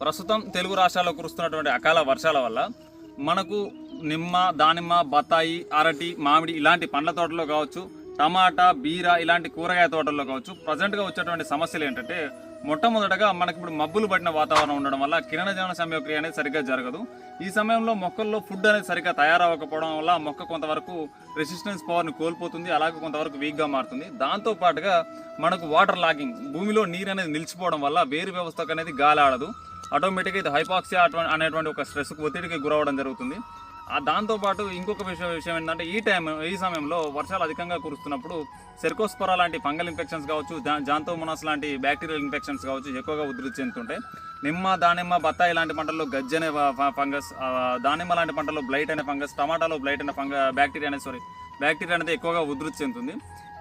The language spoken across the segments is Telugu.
ప్రస్తుతం తెలుగు రాష్ట్రాల్లో కురుస్తున్నటువంటి అకాల వర్షాల వల్ల మనకు నిమ్మ దానిమ్మ బత్తాయి అరటి మామిడి ఇలాంటి పండ్ల తోటలో కావచ్చు టమాటా బీర ఇలాంటి కూరగాయ తోటల్లో కావచ్చు ప్రజెంట్గా వచ్చేటువంటి సమస్యలు ఏంటంటే మొట్టమొదటగా మనకి ఇప్పుడు మబ్బులు పడిన వాతావరణం ఉండడం వల్ల కిరణ సమయక్రియ అనేది సరిగ్గా జరగదు. ఈ సమయంలో మొక్కల్లో ఫుడ్ అనేది సరిగ్గా తయారవ్వకపోవడం వల్ల మొక్క కొంతవరకు రెసిస్టెన్స్ పవర్ని కోల్పోతుంది అలాగే కొంతవరకు వీక్గా మారుతుంది. దాంతో పాటుగా మనకు వాటర్ లాగింగ్ భూమిలో నీరు అనేది నిలిచిపోవడం వల్ల వేరు వ్యవస్థకు అనేది గాలి ఆడదు ఆటోమేటిక్గా ఇది హైపాక్సియా అటువంటి అనేటువంటి ఒక స్ట్రెస్కి ఒత్తిడికి గురవడం జరుగుతుంది. దాంతోపాటు ఇంకొక విషయం విషయం ఏంటంటే ఈ టైం ఈ సమయంలో వర్షాలు అధికంగా కురుస్తున్నప్పుడు సెర్కోస్పొరా లాంటి ఫంగల్ ఇన్ఫెక్షన్స్ కావచ్చు జాంతోమోనాస్ లాంటి బ్యాక్టీరియల్ ఇన్ఫెక్షన్స్ కావచ్చు ఎక్కువగా ఉధృతి చెందుతుంటాయి నిమ్మ దానిమ్మ బత్తాయి లాంటి పంటల్లో గజ్జనే అనే ఫంగస్ దానిమ్మ లాంటి పంటల్లో బ్లైట్ అనే ఫంగస్ టమాటాలో బ్లైట్ అనే ఫంగ బ్యాక్టీరియా అనేది సారీ బ్యాక్టీరియా అనేది ఎక్కువగా ఉధృతి చెందుతుంది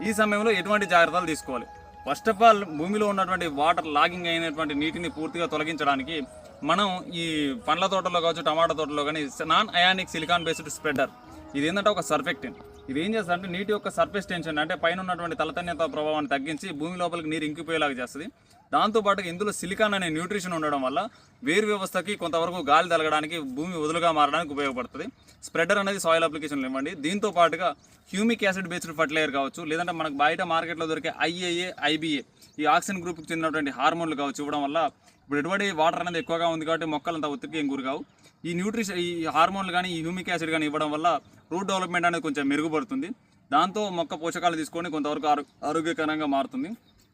ఈ సమయంలో ఎటువంటి జాగ్రత్తలు తీసుకోవాలి? ఫస్ట్ ఆఫ్ ఆల్ భూమిలో ఉన్నటువంటి వాటర్ లాగింగ్ అయినటువంటి నీటిని పూర్తిగా తొలగించడానికి మనం ఈ పండ్ల తోటలో కావచ్చు టమాటా తోటలో కానీ non ionic silicone based spreader ఇది ఏంటంటే ఒక సర్ఫెక్టిన్ ఇది ఏం చేస్తుంది అంటే నీటి యొక్క సర్ఫేస్ టెన్షన్ అంటే పైన ఉన్నటువంటి తలతన్యత ప్రభావాన్ని తగ్గించి భూమి లోపలికి నీరు ఇంకిపోయేలాగా చేస్తుంది. దాంతోపాటు ఇందులో సిలికాన్ అనే న్యూట్రిషన్ ఉండడం వల్ల వేరు వ్యవస్థకి కొంతవరకు గాలి తలగడానికి భూమి వదులుగా మారడానికి ఉపయోగపడుతుంది. స్ప్రెడర్ అనేది సాయిల్ అప్లికేషన్లు ఇవ్వండి దీంతో పాటుగా హ్యూమిక్ యాసిడ్ బేస్డ్ ఫర్టిలైజర్ కావచ్చు లేదంటే మనకు బయట మార్కెట్లో దొరికే ఐఏఏ ఐబీఏ ఈ ఆక్సిజన్ గ్రూప్కి చెందినటువంటి హార్మోన్లు కావచ్చు ఇవ్వడం వల్ల ఇప్పుడు ఎటువంటి వాటర్ అనేది ఎక్కువగా ఉంది కాబట్టి మొక్కలు అంత ఒత్తిడికి ఏం గురికావు. ఈ న్యూట్రిషన్ ఈ హార్మోన్లు కానీ ఈ హ్యూమిక్ యాసిడ్ కానీ ఇవ్వడం వల్ల రూట్ డెవలప్మెంట్ అనేది కొంచెం మెరుగుపడుతుంది. దాంతో మొక్క పోషకాలు తీసుకొని కొంతవరకు ఆరో ఆరోగ్యకరంగా మారుతుంది.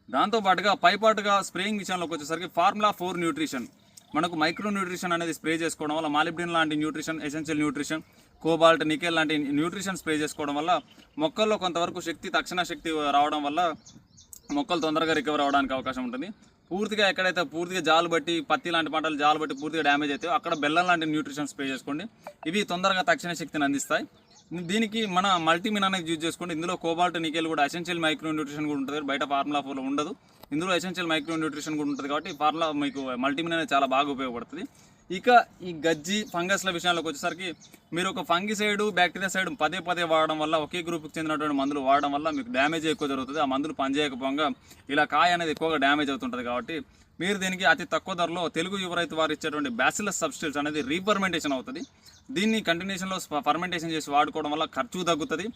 దాంతో పాటుగా పైపాటుగా స్ప్రేయింగ్ విషయంలోకి వచ్చేసరికి ఫార్ములా ఫోర్ న్యూట్రిషన్. మనకు మైక్రో న్యూట్రిషన్ అనేది స్ప్రే చేసుకోవడం వల్ల మాలిబ్డిన్ లాంటి nutrition essential nutrition cobalt nickel లాంటి న్యూట్రిషన్ స్ప్రే చేసుకోవడం వల్ల మొక్కల్లో కొంతవరకు శక్తి తక్షణ శక్తి రావడం వల్ల మొక్కలు తొందరగా రికవర్ అవ్వడానికి అవకాశం ఉంటుంది. పూర్తిగా ఎక్కడైతే పూర్తిగా జాలు బట్టి పత్తి లాంటి పంటలు జాలు బట్టి పూర్తిగా డ్యామేజ్ అయితే అక్కడ బెల్లం లాంటి న్యూట్రిషన్ స్ప్రే చేసుకోండి. ఇవి తొందరగా తక్షణ శక్తిని అందిస్తాయి. దీనికి మన మల్టీమిన్ అనేది యూజ్ చేసుకోండి. ఇందులో కోబాల్ట్ నికెల్ కూడా ఎసెన్షియల్ మైక్రో న్యూట్రిషన్ కూడా ఉంటుంది. బయట ఫార్ములా ఫోర్లో ఉండదు. ఇందులో ఎసెన్షియల్ మైక్రో న్యూట్రిషన్ కూడా ఉంటుంది కాబట్టి ఫార్ములా మీకు మల్టీమిన్ అనేది చాలా బాగా ఉపయోగపడుతుంది. ఇక ఈ గజ్జి ఫంగస్ల విషయానికి వచ్చేసరికి మీరు ఒక ఫంగిసైడ్ బ్యాక్టీరియా సైడ్ పదే పదే వాడడం వల్ల ఒకే గ్రూప్కి చెందినటువంటి మందులు వాడడం వల్ల మీకు డ్యామేజ్ ఎక్కువ జరుగుతుంది. ఆ మందులు పనిచేయకపోగా ఇలా కాయ అనేది ఎక్కువగా డ్యామేజ్ అవుతుంటుంది కాబట్టి మీరు దీనికి అతి తక్కువ ధరలో తెలుగు యువ రైతు వారు ఇచ్చేటువంటి బ్యాసిలస్ సబ్స్టిట్యూట్స్ అనేది రీఫర్మెంటేషన్ అవుతుంది. దీన్ని కంటిన్యూషన్లో ఫర్మెంటేషన్ చేసి వాడుకోవడం వల్ల ఖర్చు తగ్గుతుంది.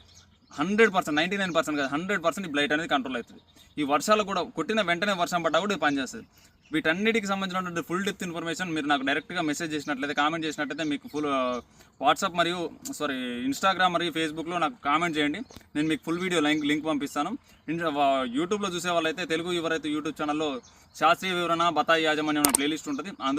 Hundred percent ninety nine percent కాదు హండ్రెడ్ పర్సెంట్ ఈ బ్లైట్ అనేది కంట్రోల్ అవుతుంది. ఈ వర్షాలు కూడా కొట్టిన వెంటనే వర్షం పడ్డా కూడా ఇది పనిచేస్తుంది వీటన్నిటికి సంబంధించినటువంటి ఫుల్ డెప్త్ ఇన్ఫర్మేషన్ మీరు నాకు డైరెక్ట్గా మెసేజ్ చేసినట్లయితే కామెంట్ చేసినట్లయితే మీకు ఫుల్ వాట్సాప్ uh, మరియు సారీ ఇన్స్టాగ్రామ్ మరియు ఫేస్బుక్లో నాకు కామెంట్ చేయండి. నేను మీకు ఫుల్ వీడియో లింక్ లింక్ పంపిస్తాను. యూట్యూబ్లో చూసే వాళ్ళైతే తెలుగు ఎవరైతే యూట్యూబ్ ఛానల్లో శాస్త్రీయ వివరణ బతాయి యాజమాన్యం అనే ప్లేలిస్ట్ ఉంటుంది. అందులో